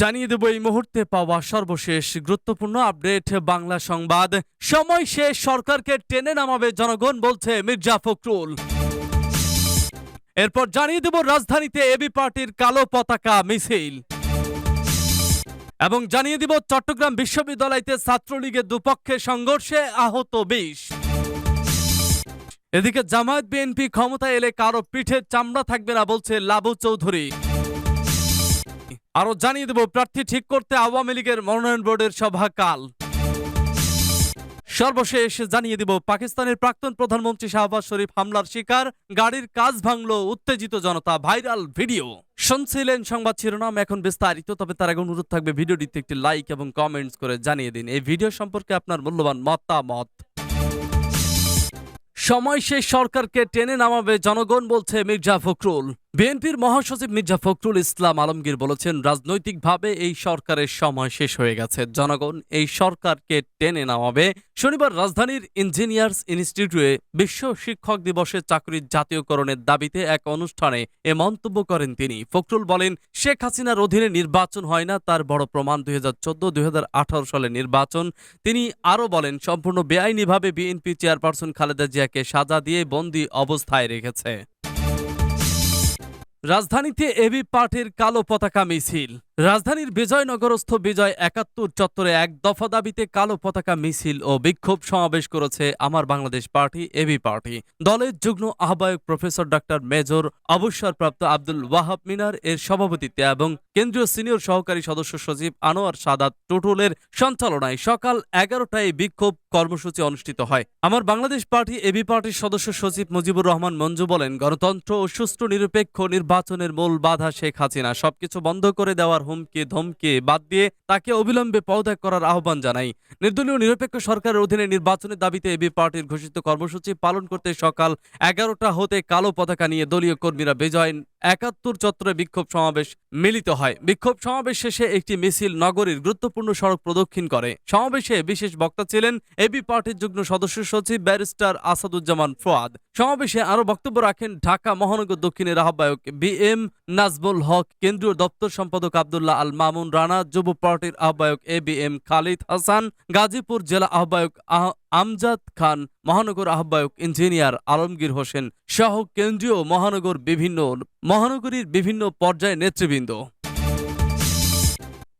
জানিয়ে দেব এই মুহূর্তে পাওয়া সর্বশেষ গুরুত্বপূর্ণ আপডেট বাংলা সংবাদ। সময় শেষ, সরকারকে টেনে নামাবে জনগণ, বলছে মির্জা ফখরুল। এরপর জানিয়ে দেব রাজধানীতে এবি পার্টির কালো পতাকা মিছিল। এবং জানিয়ে দিব চট্টগ্রাম বিশ্ববিদ্যালয়তে ছাত্রলীগের দুপক্ষে সংঘর্ষে আহত বিশ। এদিকে জামায়াত বিএনপি ক্ষমতায় এলে কারও পিঠের চামড়া থাকবে না, বলছে লাবু চৌধুরী। আরও জানিয়ে দেব, প্রার্থী ঠিক করতে আওয়ামী লীগের মনোনয়ন বোর্ডের সভা কাল সর্বশেষ জানিয়ে দিব, পাকিস্তানের প্রাক্তন প্রধানমন্ত্রী শাহবাজ শরীফ হামলার শিকার, গাড়ির কাজ ভাঙল, উত্তেজিত জনতা, ভাইরাল ভিডিও। শুনছিলেন সংবাদ শিরোনাম, এখন বিস্তারিত, তবে তার আগে অনুরোধ থাকবে ভিডিওটিতে একটি লাইক এবং কমেন্টস করে জানিয়ে দিন। এই ভিডিও সম্পর্কে আপনার মূল্যবান মতামত। সময় শেষ, সরকারকে টেনে নামাবে জনগণ, বলছে মির্জা ফখরুল। বিএনপির মহাসচিব মির্জা ফখরুল ইসলাম আলমগীর বলেছেন, রাজনৈতিকভাবে এই সরকারের সময় শেষ হয়ে গেছে। জনগণ এই সরকারকে টেনে নামাবে। শনিবার রাজধানীর ইঞ্জিনিয়ার্স ইনস্টিটিউটে বিশ্ব শিক্ষক দিবসে চাকরির জাতীয়করণের দাবিতে এক অনুষ্ঠানে এ মন্তব্য করেন তিনি। ফখরুল বলেন, শেখ হাসিনার অধীনে নির্বাচন হয় না, তার বড় প্রমাণ দুই হাজার চোদ্দ, দুই সালে নির্বাচন। তিনি আরও বলেন, সম্পূর্ণ বেআইনিভাবে বিএনপি চেয়ারপারসন খালেদা জিয়াকে সাজা দিয়ে বন্দী অবস্থায় রেখেছে। রাজধানীতে এবি পার্টির কালো পতাকা মিছিল। রাজধানীর বিজয়নগরস্থ বিজয় একাত্তর চত্বরে এক দফা দাবিতে কালো পতাকা মিছিল ও বিক্ষোভ সমাবেশ করেছে আমার বাংলাদেশ পার্টি, এবি পার্টি। দলের যুগ্ম আহ্বায়ক প্রফেসর ডক্টর মেজর অবসরপ্রাপ্ত আব্দুল ওয়াহাব মিনার এর সভাপতিত্বে এবং কেন্দ্রীয় সিনিয়র সহকারী সদস্য সচিব আনোয়ার সাদাত টুটুলের সঞ্চালনায় সকাল এগারোটায় বিক্ষোভ কর্মসূচি অনুষ্ঠিত হয়। আমার বাংলাদেশ পার্টি, এবি পার্টির সদস্য সচিব মুজিবুর রহমান মঞ্জু বলেন, গণতন্ত্র ও সুষ্ঠু নিরপেক্ষ নির্বাচনের মূল বাধা শেখ হাসিনা। সবকিছু বন্ধ করে দেওয়ার হুমকি, ধমকি বাদ দিয়ে তাকে অবিলম্বে পদত্যাগ করার আহ্বান জানাই। নির্দলীয় নিরপেক্ষ সরকারের অধীনে নির্বাচনের দাবিতে এবি পার্টির ঘোষিত কর্মসূচি পালন করতে সকাল এগারোটা হতে কালো পতাকা নিয়ে দলীয় কর্মীরা বিজয় একাত্তর চত্বরে বিক্ষোভ সমাবেশ মিলিত হয়। বিক্ষোভ সমাবেশ শেষে একটি মিছিল নগরীর গুরুত্বপূর্ণ সড়ক প্রদক্ষিণ করে। সমাবেশে বিশেষ বক্তা ছিলেন এবি পার্টির যুগ্ম সদস্য সচিব ব্যারিস্টার আসাদুজ্জামান ফোয়াদ। সমাবেশে আরও বক্তব্য রাখেন ঢাকা মহানগর দক্ষিণের আহ্বায়ক বি এম নাজবুল হক, কেন্দ্রীয় দপ্তর সম্পাদক আবদুল্লাহ আল মামুন রানা, যুব পার্টির আহ্বায়ক A B M Khalid Hasan, Gazipur জেলা আহ্বায়ক আহ- আমজাদ খান, মহানগর আহ্বায়ক, ইঞ্জিনিয়ার আলমগীর হোসেন সহ কেন্দ্রীয় মহানগর বিভিন্ন, মহানগরীর বিভিন্ন পর্যায়ে নেতৃবৃন্দ।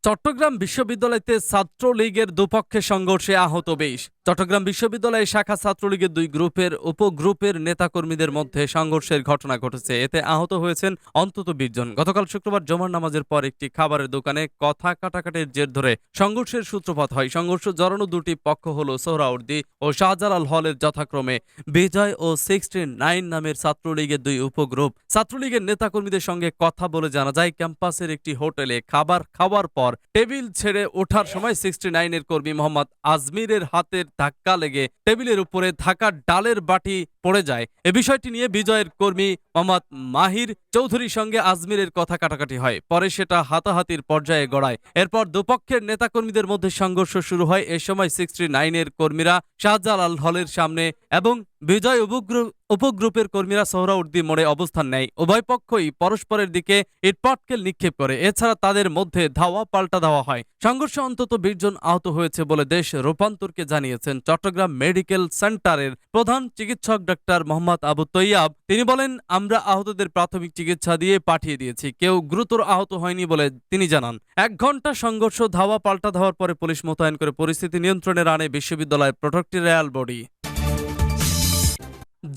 চট্টগ্রাম বিশ্ববিদ্যালয়তে ছাত্রলীগের দুপক্ষে সংঘর্ষে আহত বেশ। চট্টগ্রাম বিশ্ববিদ্যালয়ে শাখা ছাত্রলীগের দুই গ্রুপের উপগ্রুপের নেতাকর্মীদের মধ্যে সংঘর্ষের ঘটনা ঘটেছে। এতে আহত হয়েছেন অন্তত বিশ জন। গতকাল শুক্রবার জমার নামাজের পর একটি খাবারের দোকানে কথা কাটাকাটির জের ধরে সংঘর্ষের সূত্রপাত হয়। সংঘর্ষ জড়ানো দুটি পক্ষ হল সোহরাউর্দি ও শাহজালাল হলের যথাক্রমে বিজয় ও সিক্সটি নাইন নামের ছাত্রলীগের দুই উপগ্রুপ। ছাত্রলীগের নেতাকর্মীদের সঙ্গে কথা বলে জানা যায়, ক্যাম্পাসের একটি হোটেলে খাবার খাওয়ার পর টেবিল ছেড়ে ওঠার সময় সিক্সটি নাইনের কর্মী মোহাম্মদ আজমিরের হাতের ধাক্কা লেগে টেবিলের উপরে থাকা ডালের বাটি পড়ে যায়। এ বিষয়টি নিয়ে বিজয়ের কর্মী মোহাম্মদ মাহির চৌধুরীর সঙ্গে আজমিরের কথা কাটাকাটি হয়। পরে সেটা হাতাহাতির পর্যায়ে গড়ায়। এরপর দুপক্ষের নেতাকর্মীদের মধ্যে সংঘর্ষ শুরু হয়। এ সময় সিক্সটি নাইনের কর্মীরা শাহজালাল হলের সামনে এবং বিজয় উপগ্রুপ উপগ্রুপের কর্মীরা সোহরাউদ্দি মোড়ে অবস্থান নেয়। উভয় পক্ষই পরস্পরের দিকে ইটপাটকেল নিক্ষেপ করে। এছাড়া তাদের মধ্যে ধাওয়া পাল্টা দেওয়া হয়। সংঘর্ষে অন্তত বিশ জন আহত হয়েছে বলে দেশ রূপান্তরকে জানিয়েছেন চট্টগ্রাম মেডিকেল সেন্টারের প্রধান চিকিৎসক ডাক্তার মোহাম্মদ আবু তৈয়াব, তিনি বলেন, আমরা আহতদের প্রাথমিক চিকিৎসা দিয়ে পাঠিয়ে দিয়েছি। কেউ গুরুতর আহত হয়নি বলে তিনি জানান। এক ঘণ্টা সংঘর্ষ, ধাওয়া পাল্টা ধাওয়ার পরে পুলিশ মোতায়েন করে পরিস্থিতি নিয়ন্ত্রণে আনে বিশ্ববিদ্যালয়ের প্রোটেক্টেরিয়াল বডি।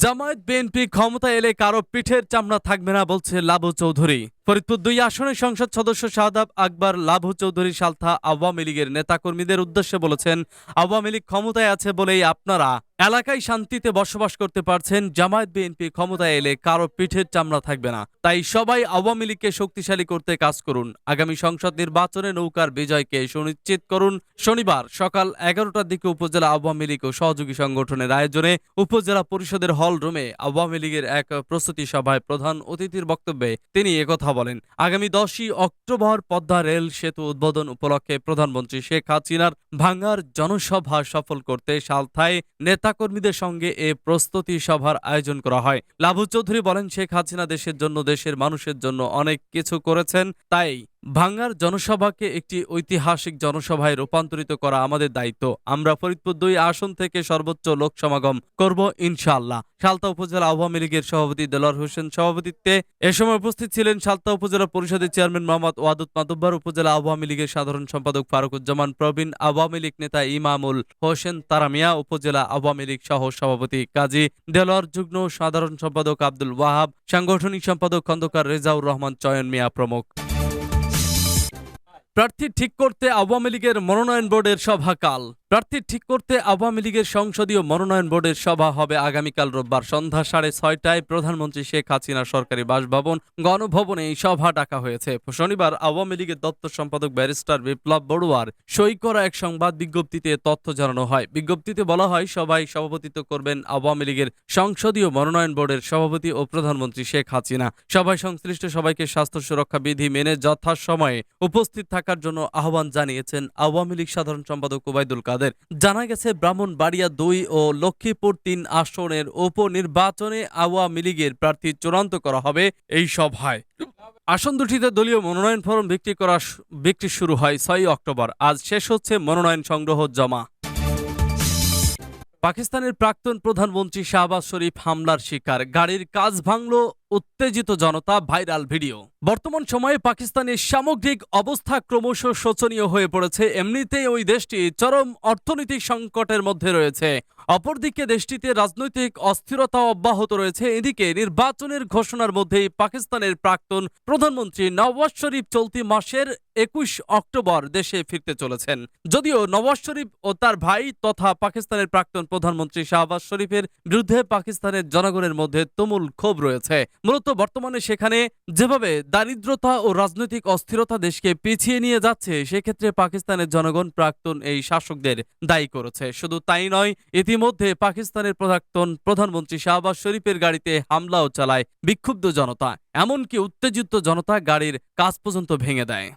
জামায়াত বিএনপি ক্ষমতা এলে কারও পিঠের চামড়া থাকবে না বলছে লাবু চৌধুরী। ফরিদপুর দুই আসনের সংসদ সদস্য শাহাদাব আকবর, লাভু চৌধুরী সালথা আওয়ামী লীগের নেতাকর্মীদের উদ্দেশ্যে বলেছেন, আওয়ামী লীগ ক্ষমতায় আছে বলেই আপনারা এলাকায় শান্তিতে বসবাস করতে পারছেন, জামায়াত বিএনপি ক্ষমতায় এলে কারও পিঠের চামড়া থাকবে না। তাই সবাই আওয়ামী লীগকে শক্তিশালী করতে কাজ করুন। আগামী সংসদ নির্বাচনে নৌকার বিজয়কে সুনিশ্চিত করুন। শনিবার সকাল এগারোটার দিকে উপজেলা আওয়ামী লীগ ও সহযোগী সংগঠনের আয়োজনে উপজেলা পরিষদের হল রুমে আওয়ামী লীগের এক প্রস্তুতি সভায় প্রধান অতিথির বক্তব্যে তিনি একথা বলেন, আগামী দশই অক্টোবর পদ্মা রেল সেতু উদ্বোধন উপলক্ষে প্রধানমন্ত্রী শেখ হাসিনার ভাঙ্গার জনসভা সফল করতে সালথায় নেতাকর্মীদের সঙ্গে এ প্রস্তুতি সভার আয়োজন করা হয়। লাভু চৌধুরী বলেন, শেখ হাসিনা দেশের জন্য, দেশের মানুষের জন্য অনেক কিছু করেছেন, তাই ভাঙ্গার জনসভাকে একটি ঐতিহাসিক জনসভায় রূপান্তরিত করা আমাদের দায়িত্ব। আমরা ফরিদপুর দুই আসন থেকে সর্বোচ্চ লোক সমাগম করব ইনশাআল্লাহ। সালতা উপজেলা আওয়ামী লীগের সভাপতি দেলোয়ার হোসেন সভাপতিত্বে এ সময় উপস্থিত ছিলেন সালতা উপজেলা পরিষদের চেয়ারম্যান মোহাম্মদ ওয়াদুদ মাতুব্বার, উপজেলা আওয়ামী লীগের সাধারণ সম্পাদক ফারুকুজ্জামান প্রবীণ, আওয়ামী লীগ নেতা ইমামুল হোসেন তারামিয়া, উপজেলা আওয়ামী লীগ সহ সভাপতি কাজী দেলোয়ার যুগ্ম সাধারণ সম্পাদক আব্দুল ওয়াহাব, সাংগঠনিক সম্পাদক খন্দকার রেজাউর রহমান, চয়ন মিয়া প্রমুখ। প্রার্থী ঠিক করতে আওয়ামী লীগের মনোনয়ন বোর্ডের সভা কাল। প্রার্থী ঠিক করতে আওয়ামী লীগের সংসদীয় মনোনয়ন বোর্ডের সভা হবে আগামীকাল রোববার সন্ধ্যা সাড়ে ছয়টায়। প্রধানমন্ত্রী শেখ হাসিনা সরকারি বাসভবন, গণভবনে এই সভা ডাকা হয়েছে। শনিবার আওয়ামী লীগের দপ্তর সম্পাদক ব্যারিস্টার বিপ্লব বড়ুয়ার সই করা এক সংবাদ বিজ্ঞপ্তিতে তথ্য জানানো হয়। বিজ্ঞপ্তিতে বলা হয়, সভায় সভাপতিত্ব করবেন আওয়ামী লীগের সংসদীয় মনোনয়ন বোর্ডের সভাপতি ও প্রধানমন্ত্রী শেখ হাসিনা। সভায় সংশ্লিষ্ট সবাইকে স্বাস্থ্য সুরক্ষা বিধি মেনে যথাসময়ে উপস্থিত থাকার জন্য আহ্বান জানিয়েছেন আওয়ামী লীগ সাধারণ সম্পাদক ওবায়দুল কাদের। জানা গেছে, ব্রাহ্মণবাড়িয়া দুই ও লক্ষ্মীপুর তিন আসনের উপনির্বাচনে আওয়ামী লীগের প্রার্থী চূড়ান্ত করা হবে এই সভায়। আসন দুটিতে দলীয় মনোনয়ন ফরম বিক্রি করা বিক্রি শুরু হয় ছয়ই অক্টোবর। আজ শেষ হচ্ছে মনোনয়ন সংগ্রহ জমা। পাকিস্তানের প্রাক্তন প্রধানমন্ত্রী শাহবাজ শরীফ হামলার শিকার। গাড়ির কাজ ভাঙল উত্তেজিত জনতা ভাইরাল ভিডিও। বর্তমান সময়ে পাকিস্তানের সামগ্রিক অবস্থা ক্রমশ শোচনীয় হয়ে পড়েছে। এমনিতেই ওই দেশটি চরম অর্থনৈতিক সংকটের মধ্যে রয়েছে। অপরদিকে দেশটিতে রাজনৈতিক অস্থিরতা অব্যাহত রয়েছে। এদিকে নির্বাচনের ঘোষণার মধ্যেই পাকিস্তানের প্রাক্তন প্রধানমন্ত্রী নওয়াজ শরীফ চলতি মাসের একুশ অক্টোবর দেশে ফিরতে চলেছেন। যদিও নওয়াজ শরীফ ও তার ভাই তথা পাকিস্তানের প্রাক্তন প্রধানমন্ত্রী শাহবাজ শরীফের বিরুদ্ধে পাকিস্তানের জনগণের মধ্যে তুমুল ক্ষোভ রয়েছে। মূলত বর্তমানে সেখানে যেভাবে দারিদ্রতা ও রাজনৈতিক অস্থিরতা দেশকে পিছিয়ে নিয়ে যাচ্ছে, সেক্ষেত্রে পাকিস্তানের জনগণ প্রাক্তন এই শাসকদের দায়ী করেছে। শুধু তাই নয়, ইতিমধ্যে পাকিস্তানের প্রাক্তন প্রধানমন্ত্রী শাহবাজ শরীফের গাড়িতে হামলাও চালায় বিক্ষুব্ধ জনতা। এমনকি উত্তেজিত জনতা গাড়ির কাজ পর্যন্ত ভেঙে দেয়।